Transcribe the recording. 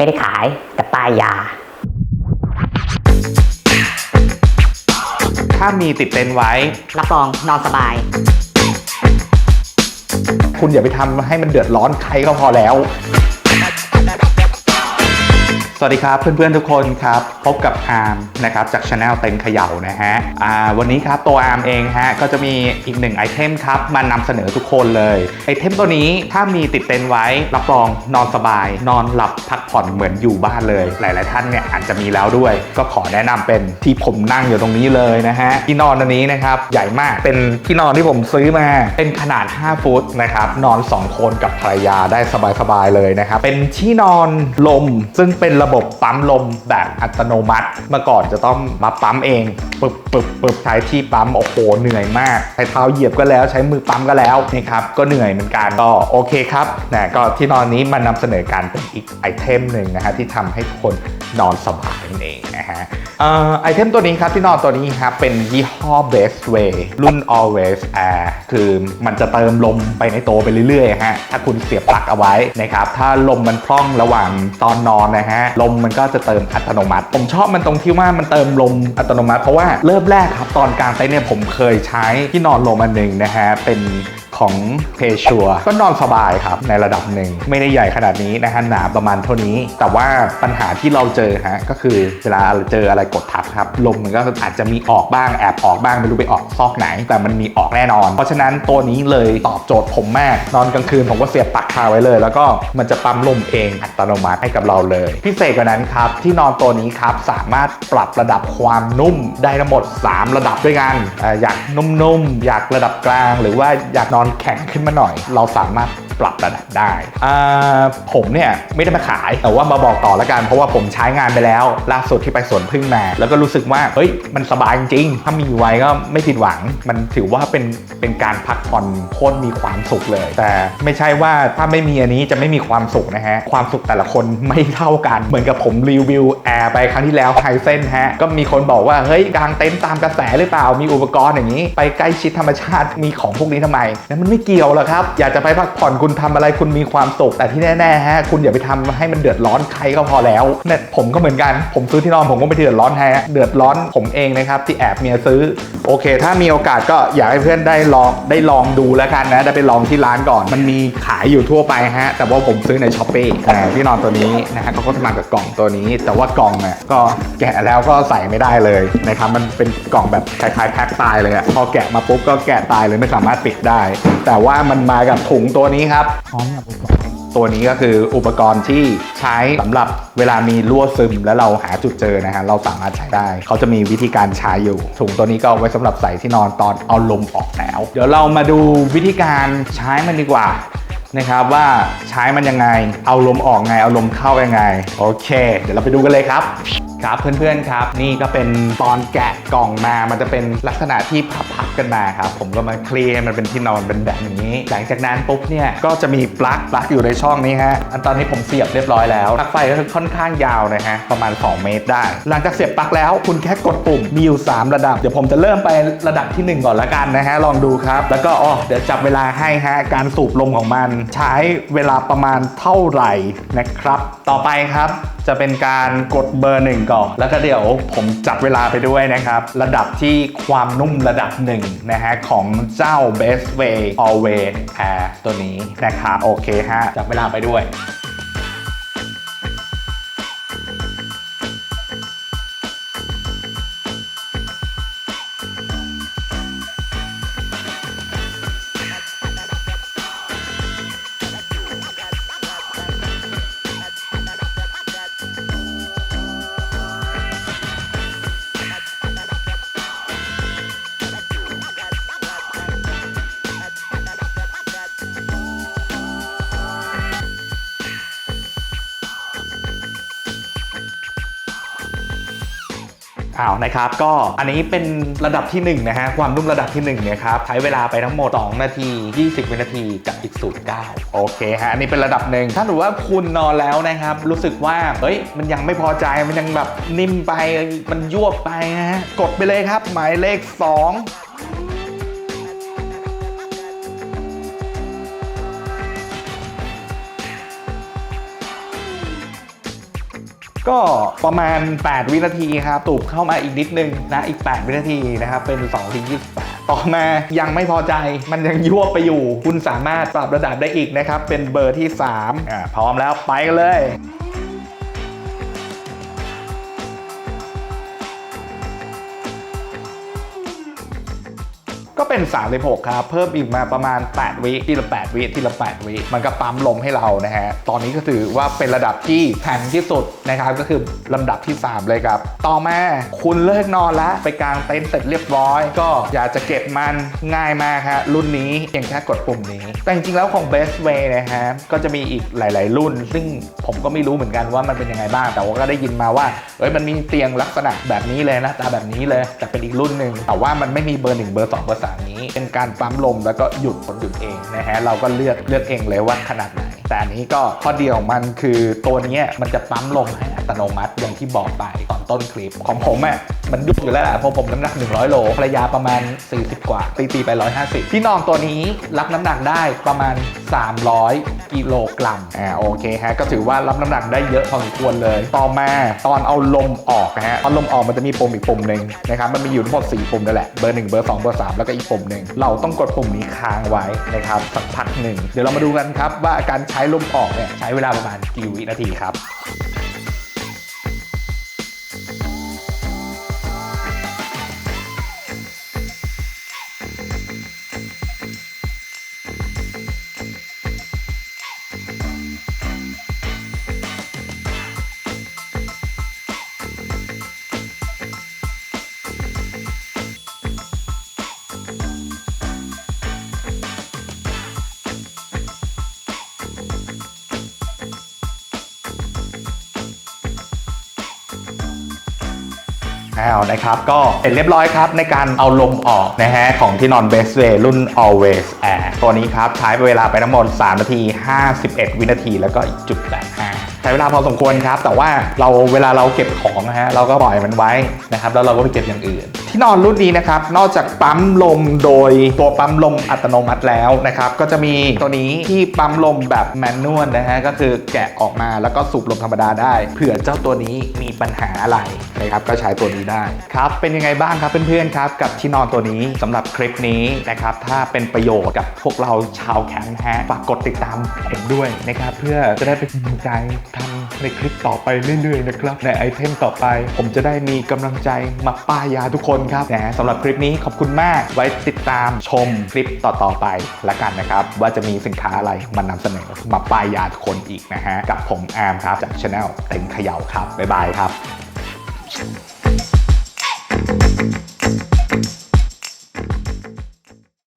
ไม่ได้ขายแต่ป้ายยา ถ้ามีติดเต็นท์ไว้ รับรองนอนสบาย คุณอย่าไปทำให้มันเดือดร้อนใครก็พอแล้ว สวัสดีครับเพื่อนๆทุกคนครับพบกับอาร์มนะครับจากช anel เต็นเขย่านะฮะอ่าวันนี้ครับตัวอาร์มเองฮะก็จะมีอีกหนึ่งไอเทมครับมานำเสนอทุกคนเลยไอเทมตัวนี้ถ้ามีติดเต็นไว้รับรองนอนสบาย นอนหลับพักผ่อนเหมือนอยู่บ้านเลย หลายๆท่านเนี่ยอาจจะมีแล้วด้วย ก็ขอแนะนำเป็นที่ผมนั่งอยู่ตรงนี้เลยนะฮะที่นอนอันนี้นะครับใหญ่มากเป็นที่นอนที่ผมซื้อมาเป็นขนาด 5 ฟุตนะครับนอน 2 คนกับภรรยาได้สบายๆเลยนะครับเป็นที่นอนลมซึ่งเป็นระบบปั๊มลมแบบอัตโนมัติ เมื่อก่อนจะต้องมาปั๊มเองปึบปึบปึบใช้ที่ปั๊มโอ้โหเหนื่อยมาก ใช้เท้าเหยียบก็แล้วใช้มือปั๊มก็แล้วนี่ครับก็เหนื่อยเหมือนกันก็โอเคครับนะก็ที่นอนนี้มานำเสนอการเป็นอีกไอเทมหนึ่งนะฮะที่ทำให้คน นอนสบายนั่นเองนะฮะอ่อไอเทมตัวนี้ครับที่นอนตัวนี้ครับเป็นยี่ห้อ Best Way รุ่น Always Air คือมันจะเติมลมไปในตัวไปเรื่อยๆฮะถ้าคุณเสียบปลั๊กเอาไว้นะครับถ้าลมมันพร่องระหว่างตอนนอนนะฮะลมมันก็จะเติมอัตโนมัติ ผมชอบมันตรงที่ว่ามันเติมลมอัตโนมัติเพราะว่าเริ่มแรกครับตอนกลางเต็นท์เนี่ยผมเคยใช้ที่นอนลมอันหนึ่งนะฮะเป็น ของเพชัวก็นอนสบายครับในระดับหนึ่ง ไม่ได้ใหญ่ขนาดนี้นะฮะหนาประมาณเท่านี้ แต่ว่าปัญหาที่เราเจอฮะก็คือเวลาเจออะไรกดทับครับลมมันก็อาจจะมีออกบ้างแอบออกบ้างไม่รู้ไปออกซอกไหน แต่มันมีออกแน่นอน เพราะฉะนั้นตัวนี้เลยตอบโจทย์ผมมาก นอนกลางคืนผมก็เสียบปลั๊กคาไว้เลย แล้วก็มันจะปั๊มลมเองอัตโนมัติให้กับเราเลย พิเศษกว่านั้นครับที่นอนตัวนี้ครับสามารถปรับระดับความนุ่มได้ทั้งหมด 3 ระดับด้วยกันเอ่ออยากนุ่มๆอยากระดับกลาง หรือว่าอยากนอนอนแข็งขึ้นมาหน่อย เราสามารถปรับระดับได้ผมเนี่ยไม่ได้มาขาย แต่ว่ามาบอกต่อแล้วกัน เพราะว่าผมใช้งานไปแล้ว ล่าสุดที่ไปสวนพึ่งมา แล้วก็รู้สึกว่าเฮ้ยมันสบายจริง ถ้ามีไว้ก็ไม่ผิดหวัง มันถือว่าเป็นเป็นการพักผ่อนโคตรมีความสุขเลย แต่ไม่ใช่ว่าถ้าไม่มีอันนี้จะไม่มีความสุขนะฮะ ความสุขแต่ละคนไม่เท่ากัน เหมือนกับผมรีวิวแอร์ไปครั้งที่แล้วไฮเซนฮะ ก็มีคนบอกว่า เฮ้ยกางเต็นท์ตามกระแสหรือเปล่า มีอุปกรณ์อย่างนี้ ไปใกล้ชิดธรรมชาติมีของพวกนี้ทำไมนั้นมันไม่เกี่ยวหรอกครับ อยากจะไปพักผ่อนคุณทำอะไรคุณมีความสุขแต่ที่แน่ๆฮะคุณอย่าไปทำให้มันเดือดร้อนใครก็พอแล้วเนี่ยผมก็เหมือนกันผมซื้อที่นอนผมก็ไม่เดือดร้อนฮะเดือดร้อนผมเองนะครับที่แอบเมียซื้อโอเค ถ้ามีโอกาสก็อยากให้เพื่อนได้ลองได้ลองดูแล้วกันนะได้ไปลองที่ร้านก่อนมันมีขายอยู่ทั่วไปฮะแต่ว่าผมซื้อในช้อปปี้ที่นอนตัวนี้นะฮะก็ก็จะมากับกล่องตัวนี้ แต่ว่ากล่องเนี่ยก็แกะแล้วก็ใส่ไม่ได้เลยนะครับมันเป็นกล่องแบบคล้ายๆแพ็คตายเลยอะพอแกะมาปุ๊บก็แกะตายเลยไม่สามารถปิดได้ แต่ว่ามันมากับถุงตัวนี้ครับพร้อมกับอุปกรณ์ตัวนี้ก็คืออุปกรณ์ที่ใช้สำหรับเวลามีรั่วซึมแล้วเราหาจุดเจอนะฮะเราสามารถใช้ได้ เขาจะมีวิธีการใช้อยู่ถุงตัวนี้ก็เอาไว้สำหรับใส่ที่นอนตอนเอาลมออกแล้ว เดี๋ยวเรามาดูวิธีการใช้มันดีกว่า นะครับว่าใช้มันยังไง เอาลมออกไง เอาลมเข้ายังไง โอเค เดี๋ยวเราไปดูกันเลยครับ ครับเพื่อนๆครับ นี่ก็เป็นตอนแกะกล่องมามันจะเป็นลักษณะที่พับๆกันมาครับผมก็มาเคลียร์มันเป็นที่นอนเป็นแบบนี้ หลังจากนั้นปุ๊บเนี่ยก็จะมีปลั๊กปลั๊กอยู่ในช่องนี้ฮะอันตอนนี้ผมเสียบเรียบร้อยแล้วปลั๊กไฟก็คือค่อนข้างยาวนะฮะประมาณ 2 เมตรได้ หลังจากเสียบปลั๊กแล้ว คุณแค่กดปุ่มมีอยู่3ระดับเดี๋ยวผมจะเริ่มไประดับที่ 1 ก่อนละกันนะฮะลองดูครับแล้วก็อ๋อเดี๋ยวจับเวลาให้ฮะการสูบลมของมันใช้เวลาประมาณเท่าไหร่นะครับ ต่อไปครับจะเป็นการกดเบอร์หนึ่งก่อน แล้วก็เดี๋ยวผมจับเวลาไปด้วยนะครับ ระดับที่ความนุ่มระดับหนึ่งนะฮะของเจ้า Best Way Always Air ตัวนี้นะครับโอเคฮะจับเวลาไปด้วย อ้าวนะครับ ก็อันนี้เป็นระดับที่1นะฮะความนุ่มระดับที่1เนี่ยครับใช้เวลาไปทั้งหมด 2 นาที 20 วินาทีกับอีกสูตร9โอเคฮะอันนี้เป็นระดับหนึ่งถ้าถือว่าคุณนอนแล้วนะครับ รู้สึกว่าเฮ้ยมันยังไม่พอใจมันยังแบบนิ่มไปมันยวบไปนะฮะกดไปเลยครับ หมายเลข 2 ก็ประมาณ 8 วินาทีครับตูบเข้ามาอีกนิดนึงนะอีก 8 วินาทีนะครับเป็น2ที28ต่อมายังไม่พอใจมันยังยั่วไปอยู่ คุณสามารถปรับระดับได้อีกนะครับเป็นเบอร์ที่3อ่าพร้อมแล้วไปกันเลย ก็เป็น 36 ครับ เพิ่มอีกมาประมาณ 8 วิทีละ 8 วิทีละ 8 วิ มันก็ปั๊มลมให้เรานะฮะ ตอนนี้ก็ถือว่าเป็นระดับที่แข็งที่สุดนะครับ ก็คือลำดับที่ 3 เลยครับ ต่อมาคุณเลิกนอนแล้วไปกางเต็นท์เสร็จเรียบร้อย ก็อยากจะเก็บมันง่ายมากฮะ รุ่นนี้เพียงแค่กดปุ่มนี้ แต่จริงๆแล้วของ Best Way นะฮะ ก็จะมีอีกหลาย ๆ รุ่น ซึ่งผมก็ไม่รู้เหมือนกันว่ามันเป็นยังไงบ้าง แต่ว่าก็ได้ยินมาว่า เอ้ย มันมีเตียงลักษณะแบบนี้เลยนะตาแบบนี้เลย แต่เป็นอีกรุ่นหนึ่งแต่ว่ามันไม่มีเบอร์1เบอร์2เบอร์3นี้ เป็นการปั๊มลมแล้วก็หยุดผลหยุดเองนะฮะเราก็เลือกเลือกเองเลยว่าขนาดไหน แต่อันนี้ก็ข้อดีของมันคือตัวนี้มันจะปั๊มลมให้อั ตโนมัติอย่างที่บอกไปตอนต้นคลิป ของผมอะมันยุ่งอยู่แล้วแหละเพราะผมน้ำหนัก 100 โลภรรยาประมาณ 40 กว่าตีตีๆไป 150 พี่นอนตัวนี้รับน้ำหนักได้ประมาณ 300 กิโลกรัมอ่าโอเคฮะก็ถือว่ารับน้ำหนักได้เยอะพอสมควรเลย ต่อมาตอนเอาลมออกนะฮะตอนลมออกมันจะมีปุ่มอีกปุ่มหนึ่งนะครับมันมีอยู่ทั้งหมด4ปุ่มนั่นแหละเบอร์1เบอร์2เบอร์3แล้วก็อีกปุ่มหนึ่งเราต้องกดปุ่มนี้ค้างไว้นะครับสักพักหนึ่งเดี๋ยวเรามาดูกันครับว่าการใช้ลมออกเนี่ยใช้เวลาประมาณกี่วินาทีครับ อ้าวนะครับ ก็เสร็จเรียบร้อยครับ ในการเอาลมออกนะฮะ ของที่นอน Best Way รุ่น Always Air ตัวนี้ครับ ใช้เวลาไปทั้งหมด 3 นาที 51 วินาที แล้วก็อีกจุด85ใช้เวลาพอสมควรครับ แต่ว่าเราเวลาเราเก็บของนะฮะ เราก็ปล่อยมันไว้นะครับ แล้วเราก็ไปเก็บอย่างอื่น ที่นอนรุ่นนี้นะครับ นอกจากปั๊มลมโดยตัวปั๊มลมอัตโนมัติแล้วนะครับ ก็จะมีตัวนี้ที่ปั๊มลมแบบแมนนวลนะฮะ ก็คือแกะออกมาแล้วก็สูบลมธรรมดาได้ เผื่อเจ้าตัวนี้มี ปัญหาอะไรนะครับก็ใช้ตัวนี้ได้ครับเป็นยังไงบ้างครับเพื่อนๆครับกับที่นอนตัวนี้สำหรับคลิปนี้นะครับถ้าเป็นประโยชน์กับพวกเราชาวแคมป์ฮะฝากกดติดตามผมด้วยนะครับเพื่อจะได้เป็นกำลังใจทำ ในคลิปต่อไปเรื่อยๆนะครับในไอเทมต่อไป ผมจะได้มีกำลังใจมาป้ายยาทุกคนครับนะสำหรับคลิปนี้ขอบคุณมากไว้ติดตามชมคลิปต่อๆไปละกันนะครับ ว่าจะมีสินค้าอะไรมานำเสนอมาป้ายยาทุกคนอีกนะฮะกับผมแอมครับจากช anel เต็งเขย่าครับบ๊ายบายครับ